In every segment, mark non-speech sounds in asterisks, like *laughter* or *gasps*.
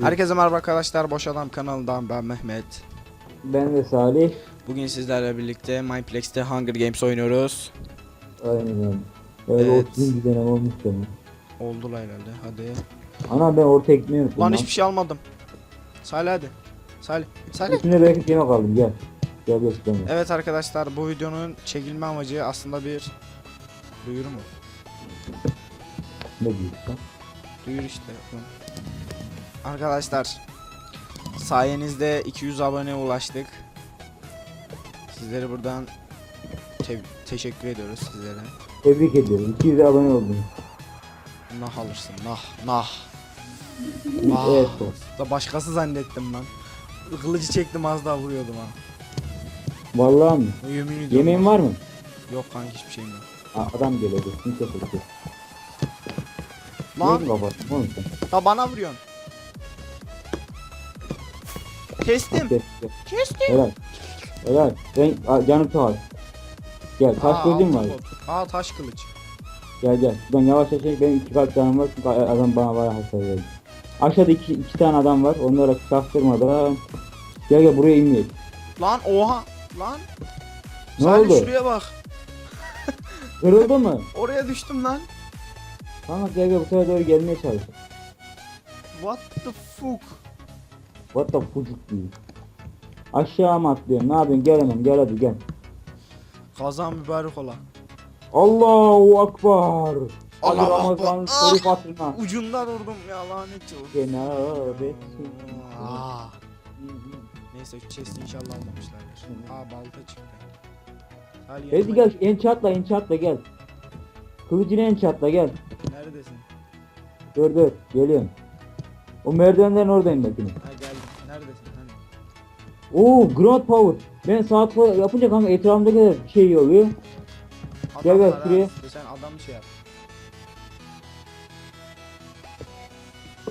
Herkese merhaba arkadaşlar. Boş Adam kanalından ben Mehmet. Ben de Salih. Bugün sizlerle birlikte Mineplex'te Hunger Games oynuyoruz. Aynen öyle. Öyle Evet. 30 bir dönem olmuş benim. Oldular herhalde. Hadi. Ana ben orta ekmeği unuttum. Lan hiçbir şey almadım. Salih hadi. Salih. Salih. Üstüne belki yemek aldım gel. Gel üstüne. Evet arkadaşlar bu videonun çekilme amacı aslında bir duyuru mu? Ne diyorsun? Duyur işte. yapın. Arkadaşlar sayenizde 200 aboneye ulaştık. Sizlere buradan te- teşekkür ediyoruz sizlere. Tebrik ediyorum. 200 abone oldunuz. Nah alırsın nah nah. Ah. Evet. Da başkası zannettim lan. Kılıcı çektim az daha vuruyordum ha. Vallahi mi? Yemin ediyorum. Yemeğin var mı? Yok kanka hiçbir şeyim yok. Aa, adam geliyor. Kimse korkuyor. Lan sen? da bana vuruyorsun. Kestim. Gel. Kestim. Helal. Helal. Ben canım tuhaf. Gel taş altın var. Aa taş kılıç. Gel gel. Ben yavaş yavaş benim iki kalp canım var çünkü adam bana bayağı hasar verdi. Aşağıda iki, iki tane adam var. Onlara çaktırmadan. Gel gel buraya inmeyin. Lan oha. Lan. Ne Salih oldu? şuraya bak. *laughs* Kırıldı mı? Oraya düştüm lan. Tamam gel gel bu tarafa doğru gelmeye çalış. What the fuck? What the fucuk diyor. Aşağı mı atlıyorsun? Ne yapıyorsun? Gel hemen gel hadi gel. Kazan mübarek ola. Allahu Akbar. Hadi Allahu Ramazan Akbar. soru hatırına. Ucundan vurdum ya lanet olsun. Cenab-ı Aa. Neyse şu chest inşallah almamışlardır. Aa balta çıktı. Hadi gel enchantla enchantla gel. Kılıcını enchantla gel. Neredesin? Dur dur geliyorum. O merdivenlerin oradayım bakayım. Oo Grand Power. Ben saat yapınca kanka etrafımda kadar şey oluyor. Gel, gel, ha. şuraya. Sen adam şey yap.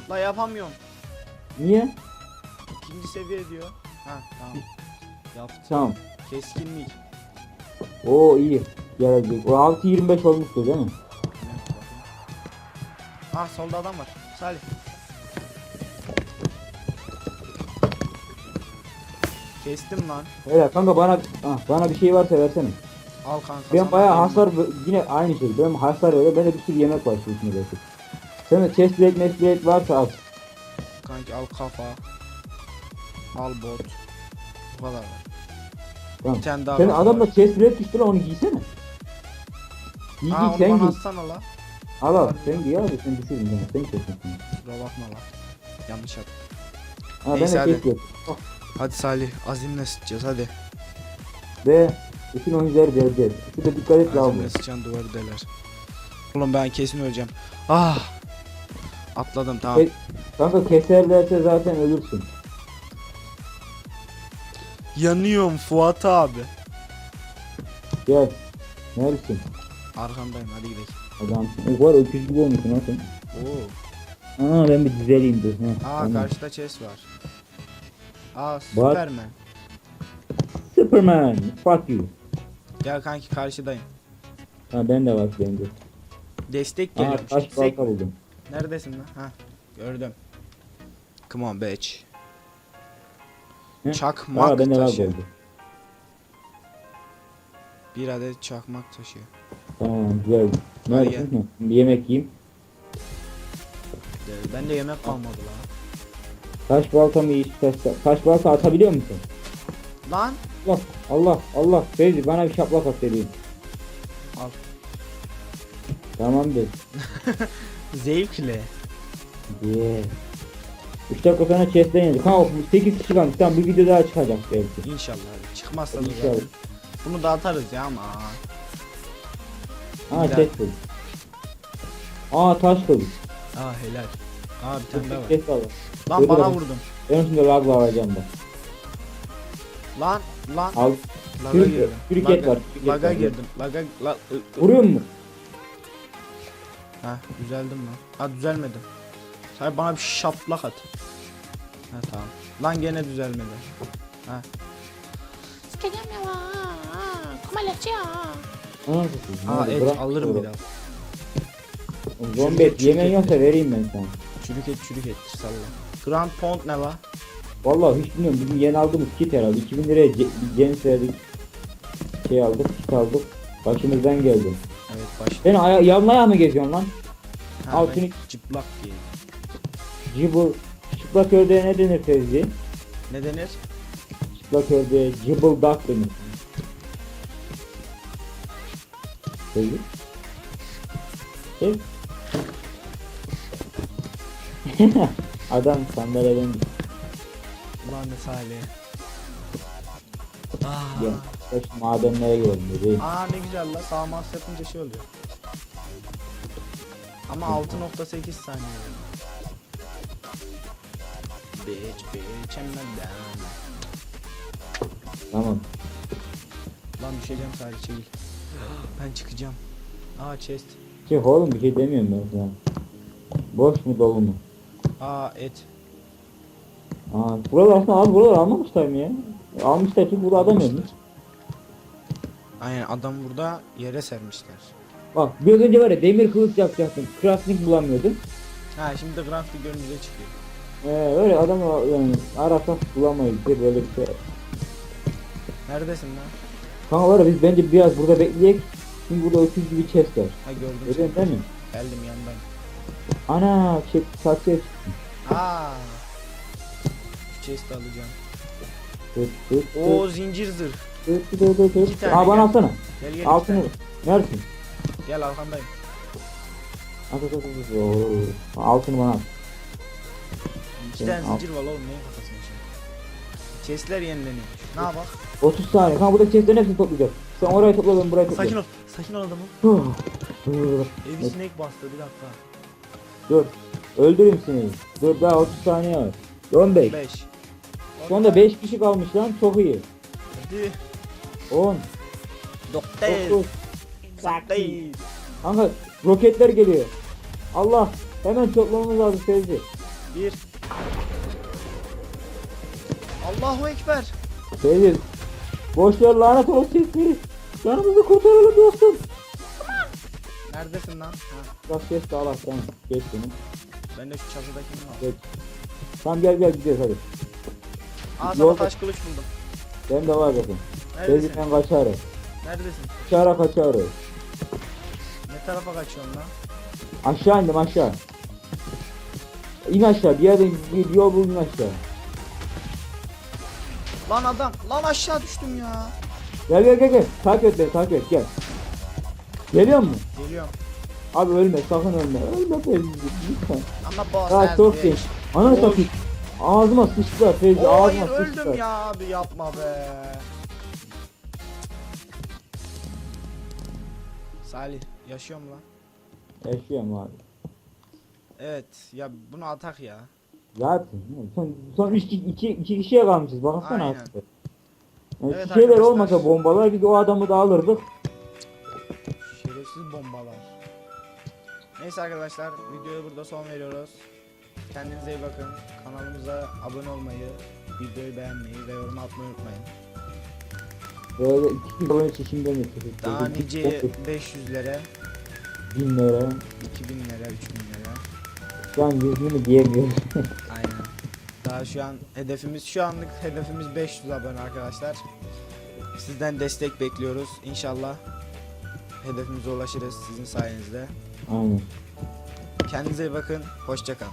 La yapamıyorum. Niye? İkinci seviye diyor. Ha tamam. Yaptım. Tamam. Keskinlik. Oo iyi. Gelecek. O 6.25 olmuştu değil mi? Ah solda adam var. Salih. Kestim lan. Evet kanka bana ah, bana bir şey varsa versene. Al kanka. Ben sana bayağı vereyim. hasar yine aynı şey. Benim hasar öyle. Bende bir sürü yemek var şu içinde belki. Senin chest plate, chest plate varsa al. Kanki al kafa. Al bot. Bu kadar var. Tamam. Bir tane daha Senin var. adamda chest plate düştü lan onu giysene. Giy Aa giy onu sen bana giy. atsana la. Al al sen giy abi sen düşürdün yani sen kesin. Kusura bakma la. Yanlış yaptım. Ha ben Neyse, de hadi. chest plate. Hadi Salih azimle sıçacağız hadi. Ve bütün oyuncuları deleceğiz. Şurada dikkat et lazım. Azimle sıçan duvarı deler. Oğlum ben kesin öleceğim. Ah. Atladım tamam. Ke- Kanka keserlerse zaten ölürsün. Yanıyorum Fuat abi. Gel. Neredesin? Arkandayım hadi gidelim. Adam. Var öküz gibi olmuşsun ha sen. Oo. Aa ben bir düzeleyim dur. Aa tamam. karşıda chest var. Aa Superman. Superman. Fuck you. Gel kanki karşıdayım. Ha ben de var bende. Destek Aa geliyor. taş Destek- balta buldum. Neredesin lan? Ha gördüm. Come on bitch. He? Çakmak Aa bende var taşı. oldu. Bir adet çakmak taşı. Tamam güzel. Hadi Neredesin? Hı, Bir yemek yiyeyim. Ee, Bende yemek kalmadı lan. Taş balta mı iş taş, taş balta atabiliyor musun? Lan Allah Allah Allah. Feyzi bana bir şaplak at dediğim. al. Tamamdır. *laughs* Zevkle. Yeah. 3 dakika sonra chest'ten yenecek. Ha 8 kişi kalmış. Tamam bir video daha çıkacak belki. İnşallah. Çıkmazsa da İnşallah. zaten. Bunu da atarız ya ama. Ha Güzel. chest kılıç. Aa taş kılıç. Aa helal. Aa bir tane daha var. Chest var. Lan Öyle bana vurdun. Ben şimdi lagla alacağım da. Lan lan. Al. Laga Kürük- girdim. kürüket Laga, var, kürüket laga var. girdim. Laga la, ı- ı- Vuruyor mu? Ha düzeldim lan. Ha düzelmedim. Sen bana bir şaplak at. Ha tamam. Lan gene düzelmedi. Ha. Aa, Aa et alırım bir daha. Zombi et yemen yoksa vereyim ben sana. Çürük et çürük et salla. Grand Pound ne la? Vallahi hiç bilmiyorum. Bizim yeni aldığımız kit herhalde. 2000 liraya James verdik. Şey aldık, kit aldık. Başımızdan geldi. Evet baş. Sen aya yalın ayağı mı geziyorsun lan? Ha, Altını- ben çıplak giyeyim. Cıbıl. Çıplak ördeğe ne denir Fevzi? Ne denir? Çıplak ördeğe cıbıldak denir. Fevzi? Sev. *laughs* Adam sandalyeden Ulan ne Salih. Aa, gel. Kaç madenlere girelim bebeğim. aa ne güzel la sağ mouse yapınca şey oluyor. Ama 6.8 saniye. Bitch bitch I'm not down. Tamam. Lan düşeceğim sadece çekil. *gasps* Ben çıkacağım. Aa chest. Çık oğlum bir şey demiyorum ben sana. Boş mu dolu mu? Aa et. Aa, buralar aslında abi buralar almamışlar mı ya? Almışlar çünkü burada adam ölmüş. Aynen adam burada yere sermişler. Bak biraz önce var ya demir kılıç yapacaktım. Crafting bulamıyordum. Ha şimdi de grafik önümüze çıkıyor. Ee, öyle adam yani arasak bulamayız diye böyle bir şey. Neredesin lan? Kanka var ya biz bence biraz burada bekleyek. Şimdi burada öküz gibi chest var. Ha gördüm. Görüyorsun değil mi? Geldim yandan. Ana şey Aa. Şu chest'i alacağım. Tut tut Oo zincir zırh. tut tut tut tut İki tane Aa bana gel. alsana. Gel gel. Altını. iki Neredesin? Gel arkandayım. At at at at. Oo. Altını bana at. İki Gel, tane al. zincir var oğlum neyin kafasına şimdi. Chest'ler yenileniyor. Ne yapak? 30 saniye. Kanka burada chestlerin hepsini toplayacağız. Sen orayı topla ben burayı Sakin toplayacağım. ol. Sakin ol adamı. Huh. Dur. Evi sinek bastı bir dakika. Dur. Öldüreyim seni. Dur daha 30 saniye var. 15. 5. Şu anda 5 kişi kalmış lan çok iyi. Hadi. 10. Doktor. 9. Saklayın. Kanka roketler geliyor. Allah. Hemen toplamamız lazım Fevzi. Bir. Allahu Ekber. Fevzi. Boş ver lanet olsun sesleri. Canımızı kurtaralım dostum. Neredesin lan? Ha, Bak ses de al tamam. Geç bunu. ben de şu çatıdakini al. Geç. Tamam gel gel gidiyoruz hadi. Aa sana Yolda- taş kılıç buldum. Ben de var zaten. Neredesin? Fevzi'den kaçarız. Neredesin? Kaçara kaçarız. Ne tarafa kaçıyorsun lan? Aşağı indim aşağı. İn aşağı bir yerden bir yol bulun aşağı. Lan adam. Lan aşağı düştüm ya. Gel gel gel gel. Takip et beni takip et gel. Geliyor mu? Geliyorum. Abi ölme sakın ölme. Ölme Fevzi lütfen. Ama boss has çok genç. Ananı Oy. satayım. Ağzıma sıçtılar Fevzi Oo, ağzıma hayır sıçtılar. öldüm ya abi yapma be. Salih yaşıyor mu lan? Yaşıyorum abi. Evet ya bunu atak ya. Zaten son, son üç, iki, iki kişiye kalmışız baksana Aynen. artık. Yani Evet şeyler arkadaşlar. olmasa bombalar biz o adamı da alırdık. Neyse arkadaşlar videoya burada son veriyoruz. Kendinize iyi bakın. Kanalımıza abone olmayı, videoyu beğenmeyi ve yorum atmayı unutmayın. Böyle iki için şimdiden getirdik. Daha nice 500'lere, 1000 lira. 2000'lere, 3000'lere. Şu an 100 bin diyemiyoruz. *laughs* Aynen. Daha şu an hedefimiz şu anlık hedefimiz 500 abone arkadaşlar. Sizden destek bekliyoruz. İnşallah hedefimize ulaşırız sizin sayenizde. Aynen. Kendinize iyi bakın. Hoşça kalın.